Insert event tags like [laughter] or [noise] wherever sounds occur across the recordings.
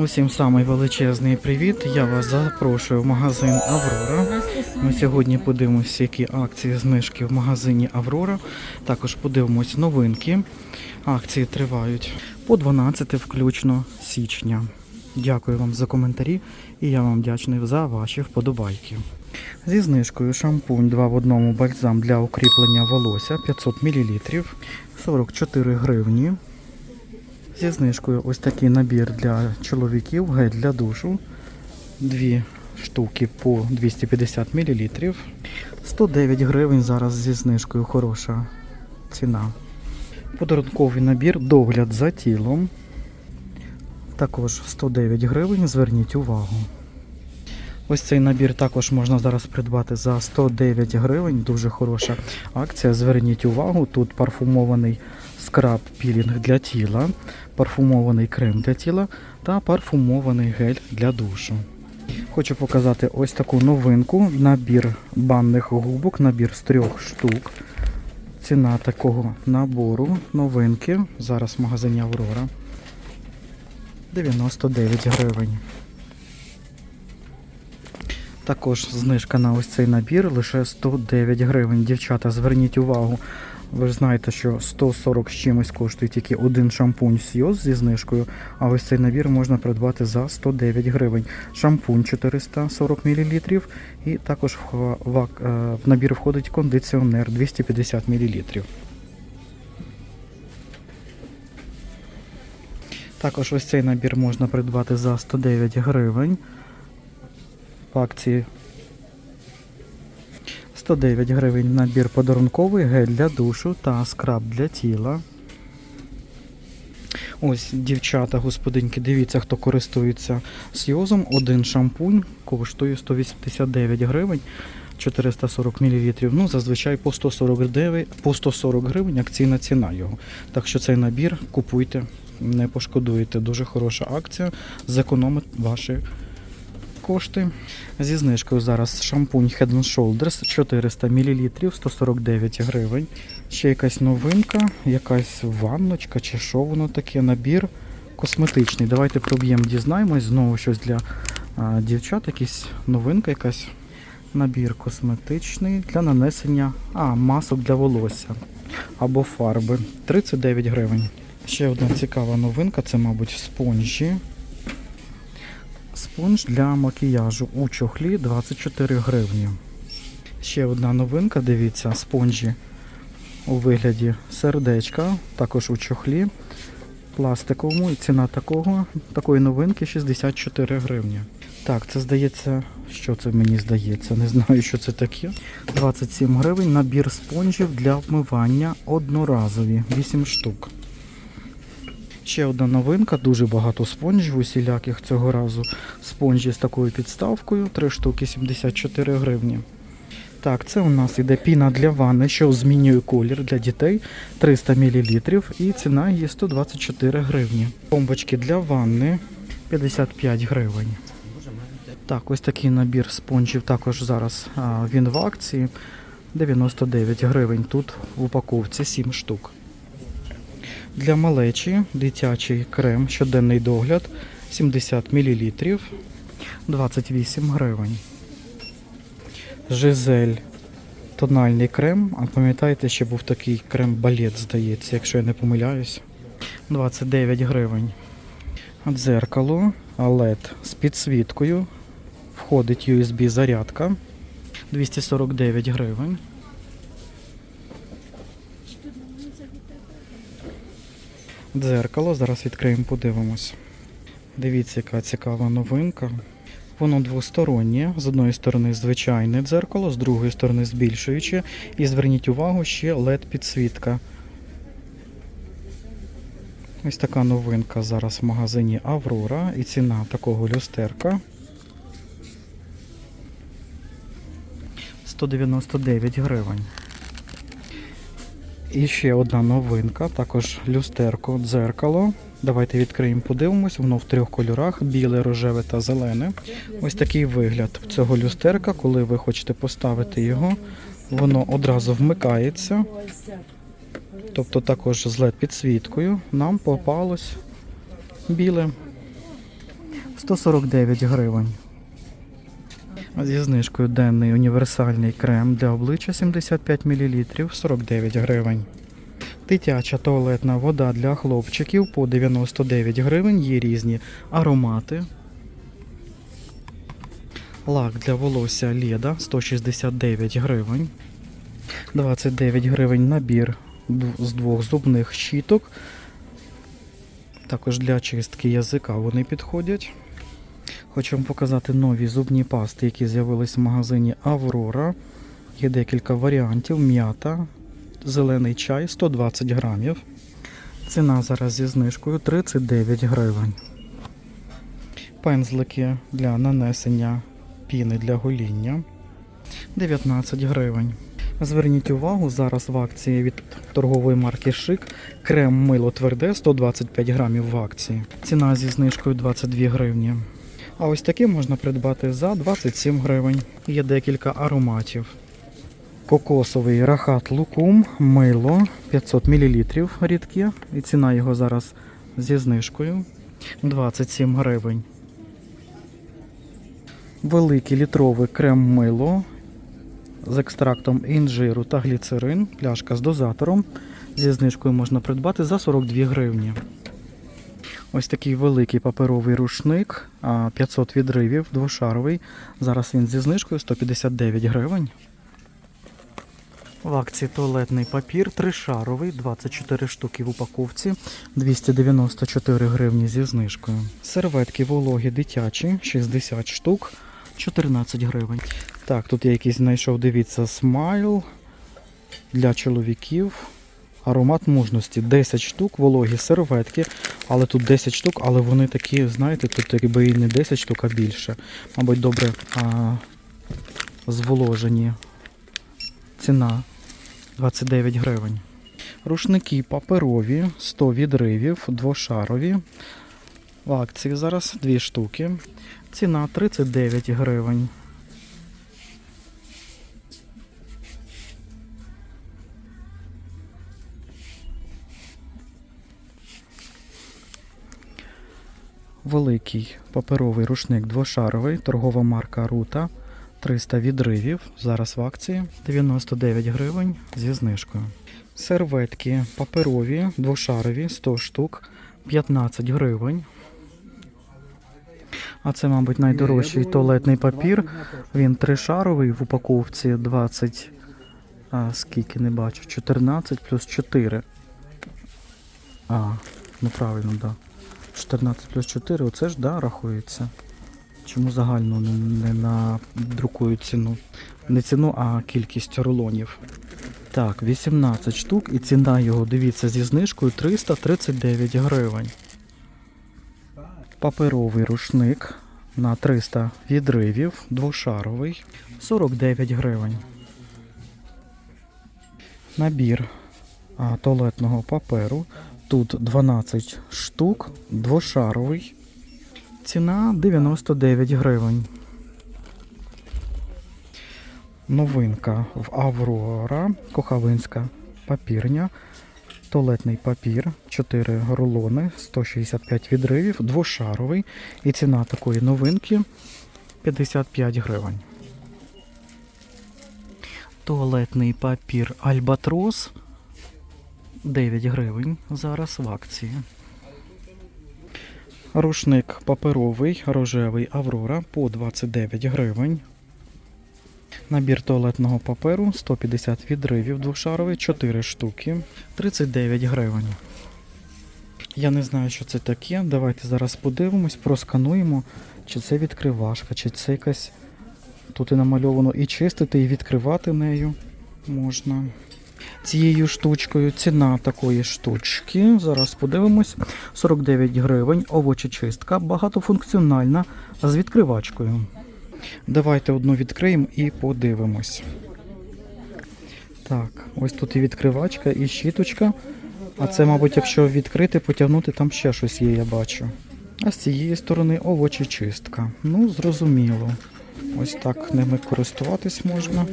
Усім самий величезний привіт. Я вас запрошую в магазин Аврора. Ми сьогодні подивимося, які акції знижки в магазині Аврора. Також подивимось новинки. Акції тривають по 12 включно січня. Дякую вам за коментарі і я вам вдячний за ваші вподобайки. Зі знижкою шампунь 2 в одному бальзам для укріплення волосся 500 мл 44 гривні. Зі знижкою ось такий набір для чоловіків, гель для душу. Дві штуки по 250 мл. 109 гривень зараз зі знижкою хороша ціна. Подарунковий набір догляд за тілом. Також 109 гривень. Зверніть увагу. Ось цей набір також можна зараз придбати за 109 гривень. Дуже хороша акція. Зверніть увагу, тут парфумований скраб пілінг для тіла, парфумований крем для тіла та парфумований гель для душу. Хочу показати ось таку новинку. Набір банних губок, набір з трьох штук. Ціна такого набору новинки. Зараз в магазині Аврора. 99 гривень. Також знижка на ось цей набір лише 109 гривень. Дівчата, зверніть увагу. Ви ж знаєте, що 140 з чимось коштує тільки один шампунь Сйоз зі знижкою, а ось цей набір можна придбати за 109 гривень. Шампунь 440 мл і також в, в, е, в набір входить кондиціонер 250 мл. Також ось цей набір можна придбати за 109 гривень. Акції 109 гривень набір подарунковий гель для душу та скраб для тіла. Ось, дівчата, господинки, дивіться, хто користується сйозом. Один шампунь коштує 189 гривень. 440 мл. Ну, зазвичай по 149, по 140 гривень акційна ціна його. Так що цей набір купуйте, не пошкодуєте. Дуже хороша акція. Зекономить ваші кошти. Зі знижкою зараз шампунь Head and Shoulders 400 мл 149 гривень. Ще якась новинка, якась ванночка чи що воно таке, набір косметичний. Давайте проб'ємо, дізнаємось. Знову щось для а, дівчат, якась новинка, якась набір косметичний для нанесення а, масок для волосся або фарби. 39 гривень. Ще одна цікава новинка, це, мабуть, спонжі. Спонж для макіяжу у чохлі 24 гривні. Ще одна новинка, дивіться, спонжі у вигляді сердечка, також у чохлі пластиковому. І ціна такого, такої новинки 64 гривні. Так, це здається, що це мені здається, не знаю, що це таке. 27 гривень набір спонжів для вмивання одноразові, 8 штук. Ще одна новинка, дуже багато спонжів усіляких цього разу. Спонжі з такою підставкою, 3 штуки 74 гривні. Так, це у нас іде піна для ванни, що змінює колір для дітей 300 мл і ціна її 124 гривні. Бомбочки для ванни 55 гривень. Так, ось такий набір спонжів також зараз він в акції 99 гривень. Тут в упаковці 7 штук. Для малечі дитячий крем щоденний догляд 70 мл 28 гривень. Жизель тональний крем. А пам'ятаєте, ще був такий крем балет, здається, якщо я не помиляюсь. 29 гривень. Дзеркало LED з підсвіткою. Входить USB зарядка 249 гривень. Дзеркало, зараз відкриємо, подивимось. Дивіться, яка цікава новинка. Воно двостороннє. З одної сторони звичайне дзеркало, з другої сторони збільшуюче. І зверніть увагу, ще LED-підсвітка. Ось така новинка зараз в магазині Аврора. І ціна такого люстерка 199 гривень. І ще одна новинка, також люстерко, дзеркало. Давайте відкриємо, подивимось. Воно в трьох кольорах: біле, рожеве та зелене. Ось такий вигляд цього люстерка, коли ви хочете поставити його, воно одразу вмикається. Тобто також з LED підсвіткою нам попалось біле. 149 гривень. Зі знижкою денний універсальний крем для обличчя 75 мл 49 гривень. Дитяча туалетна вода для хлопчиків по 99 гривень. Є різні аромати. Лак для волосся Леда 169 гривень. 29 гривень набір з двох зубних щіток. Також для чистки язика вони підходять. Хочу вам показати нові зубні пасти, які з'явились в магазині Аврора. Є декілька варіантів. М'ята, зелений чай 120 грамів. Ціна зараз зі знижкою 39 гривень. Пензлики для нанесення піни для гоління 19 гривень. Зверніть увагу, зараз в акції від торгової марки Шик крем мило тверде 125 грамів в акції. Ціна зі знижкою 22 гривні. А ось такі можна придбати за 27 гривень. Є декілька ароматів. Кокосовий рахат лукум, мило 500 мл рідке. І ціна його зараз зі знижкою 27 гривень. Великий літровий крем мило з екстрактом інжиру та гліцерин, пляшка з дозатором. Зі знижкою можна придбати за 42 гривні. Ось такий великий паперовий рушник, 500 відривів, двошаровий. Зараз він зі знижкою 159 гривень. В акції туалетний папір тришаровий, 24 штуки в упаковці, 294 гривні зі знижкою. Серветки вологі дитячі, 60 штук, 14 гривень. Так, тут я якийсь знайшов, дивіться, смайл для чоловіків. Аромат мужності 10 штук, вологі серветки, але тут 10 штук, але вони такі, знаєте, тут якби і не 10 штук, а більше. Мабуть, добре а, зволожені. Ціна 29 гривень. Рушники паперові, 100 відривів, двошарові. В акції зараз 2 штуки. Ціна 39 гривень. Великий паперовий рушник двошаровий, торгова марка Рута. 300 відривів. Зараз в акції 99 гривень зі знижкою. Серветки паперові, двошарові, 100 штук, 15 гривень. А це, мабуть, найдорожчий туалетний папір. Він тришаровий в упаковці 20. А, скільки не бачу? 14 плюс 4. А, ну правильно, так. Да. 14 плюс 4, оце ж да, рахується. Чому загально не, надрукують ціну? Не ціну, а кількість рулонів. Так, 18 штук і ціна його, дивіться, зі знижкою 339 гривень. Паперовий рушник на 300 відривів, двошаровий, 49 гривень. Набір а, туалетного паперу. Тут 12 штук, двошаровий. Ціна 99 гривень. Новинка в Аврора, Кохавинська папірня, туалетний папір, 4 рулони, 165 відривів, двошаровий. І ціна такої новинки 55 гривень. Туалетний папір Альбатрос 9 гривень зараз в акції. Рушник паперовий, рожевий Аврора по 29 гривень. Набір туалетного паперу 150 відривів двошаровий, 4 штуки, 39 гривень. Я не знаю, що це таке. Давайте зараз подивимось, проскануємо, чи це відкривашка, чи це якась. Тут і намальовано і чистити, і відкривати нею можна. Цією штучкою ціна такої штучки. Зараз подивимось. 49 гривень, овочечистка, багатофункціональна з відкривачкою. Давайте одну відкриємо і подивимось. Так, ось тут і відкривачка, і щіточка. А це, мабуть, якщо відкрити, потягнути, там ще щось є, я бачу. А з цієї сторони овочечистка. Ну, зрозуміло. Ось так ними користуватись можна.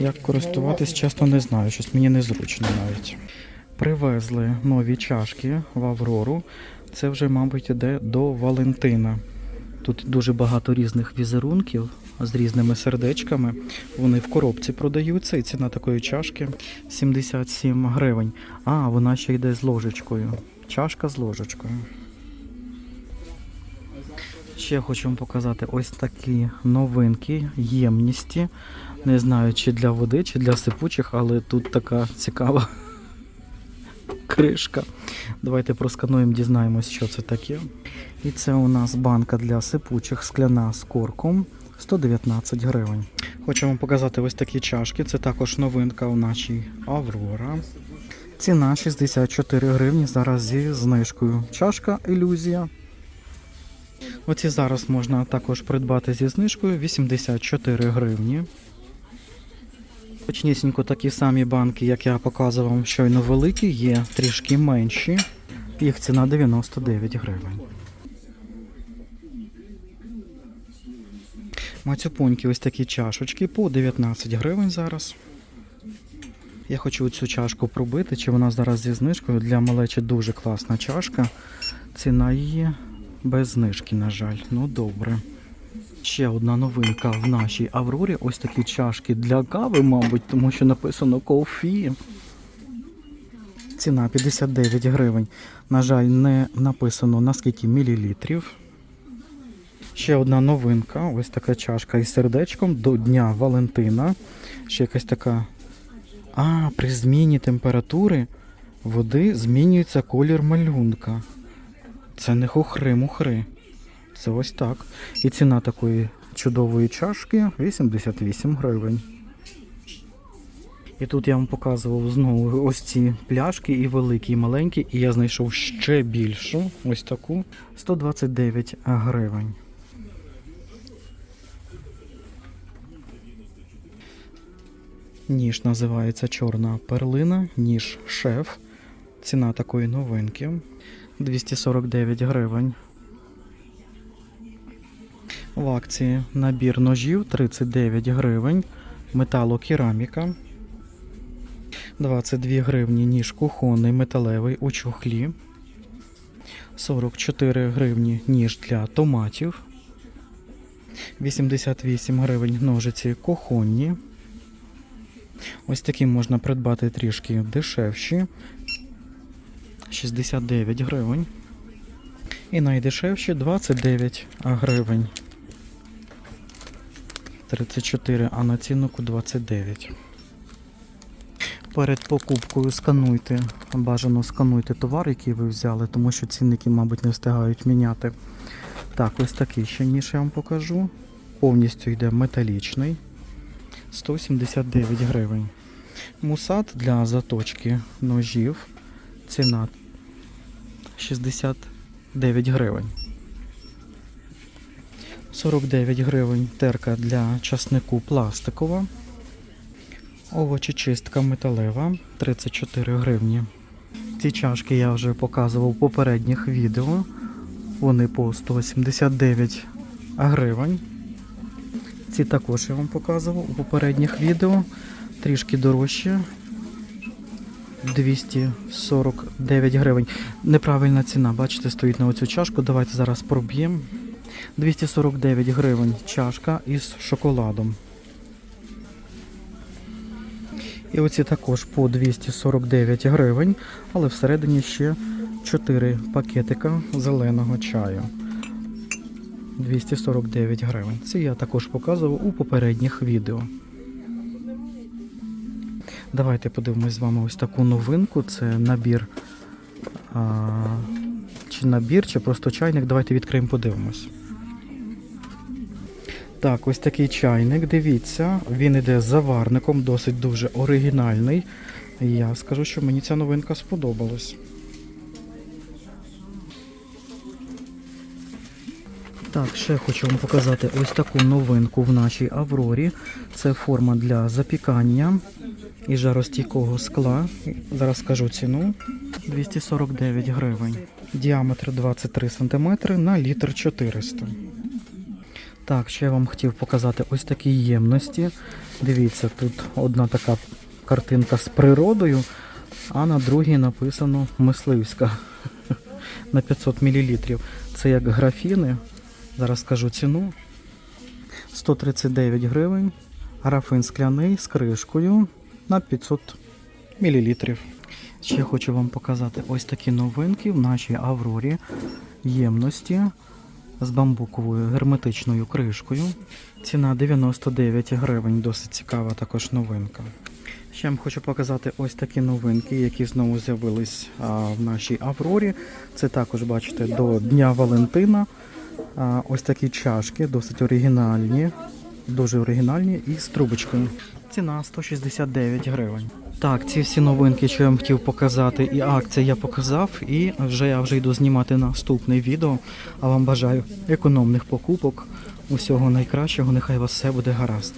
Як користуватись, чесно не знаю, щось мені незручно навіть. Привезли нові чашки в Аврору. Це вже, мабуть, іде до Валентина. Тут дуже багато різних візерунків з різними сердечками. Вони в коробці продаються, і ціна такої чашки 77 гривень. А, вона ще йде з ложечкою. Чашка з ложечкою. Ще вам показати ось такі новинки, ємності. Не знаю, чи для води, чи для сипучих, але тут така цікава [laughs] кришка. Давайте проскануємо, дізнаємось, що це таке. І це у нас банка для сипучих скляна з корком 119 гривень. Вам показати ось такі чашки. Це також новинка у нашій Аврора. Ціна 64 гривні зараз зі знижкою. Чашка ілюзія. Оці зараз можна також придбати зі знижкою 84 гривні. Точнісінько такі самі банки, як я показував щойно великі, є трішки менші. Їх ціна 99 гривень. Мацюпоньки ось такі чашечки по 19 гривень зараз. Я хочу цю чашку пробити, чи вона зараз зі знижкою. Для малечі дуже класна чашка. Ціна її без знижки, на жаль. Ну добре. Ще одна новинка в нашій Аврорі. Ось такі чашки для кави, мабуть, тому що написано кофі. Ціна 59 гривень. На жаль, не написано на скільки мілілітрів. Ще одна новинка. Ось така чашка із сердечком до Дня Валентина. Ще якась така. А, при зміні температури води змінюється колір малюнка. Це не хухри-мухри. Це ось так. І ціна такої чудової чашки 88 гривень. І тут я вам показував знову ось ці пляшки, і великі, і маленькі, і я знайшов ще більшу, ось таку 129 гривень. Ніж називається чорна перлина, ніж шеф. Ціна такої новинки 249 гривень. В акції набір ножів 39 гривень. Металокераміка. 22 гривні ніж кухонний металевий у чохлі. 44 гривні ніж для томатів. 88 гривень ножиці кухонні. Ось такі можна придбати трішки дешевші. 69 гривень. І найдешевші 29 гривень. 34, а на ціннику 29. Перед покупкою скануйте, бажано скануйте товар, який ви взяли, тому що цінники, мабуть, не встигають міняти. Так, ось такий ще ніж я вам покажу. Повністю йде металічний. 179 гривень. Мусат для заточки ножів. Ціна 69 гривень. 49 гривень терка для часнику пластикова. Овочечистка металева 34 гривні. Ці чашки я вже показував в попередніх відео. Вони по 179 гривень. Ці також я вам показував у попередніх відео. Трішки дорожче. 249 гривень. Неправильна ціна, бачите, стоїть на оцю чашку. Давайте зараз проб'ємо. 249 гривень чашка із шоколадом. І оці також по 249 гривень, але всередині ще 4 пакетика зеленого чаю. 249 гривень. Це я також показував у попередніх відео. Давайте подивимось з вами ось таку новинку. Це набір. А, чи набір, чи просто чайник. Давайте відкриємо, подивимось. Так, ось такий чайник, дивіться, він іде заварником, досить дуже оригінальний. Я скажу, що мені ця новинка сподобалась. Так, ще хочу вам показати ось таку новинку в нашій Аврорі. Це форма для запікання і жаростійкого скла. Зараз скажу ціну. 249 гривень. Діаметр 23 см на літр 400 Так, ще я вам хотів показати ось такі ємності. Дивіться, тут одна така картинка з природою, а на другій написано мисливська [laughs] на 500 мл. Це як графіни. Зараз скажу ціну. 139 гривень. Графин скляний з кришкою на 500 мл. Ще хочу вам показати ось такі новинки в нашій Аврорі ємності з бамбуковою герметичною кришкою. Ціна 99 гривень, досить цікава також новинка. Ще вам хочу показати ось такі новинки, які знову з'явились в нашій Аврорі. Це також, бачите, до Дня Валентина. Ось такі чашки, досить оригінальні, дуже оригінальні і з трубочкою. Ціна 169 гривень. Так, ці всі новинки, що я вам хотів показати, і акції я показав, і вже я вже йду знімати наступне відео. А вам бажаю економних покупок, усього найкращого. Нехай вас все буде гаразд.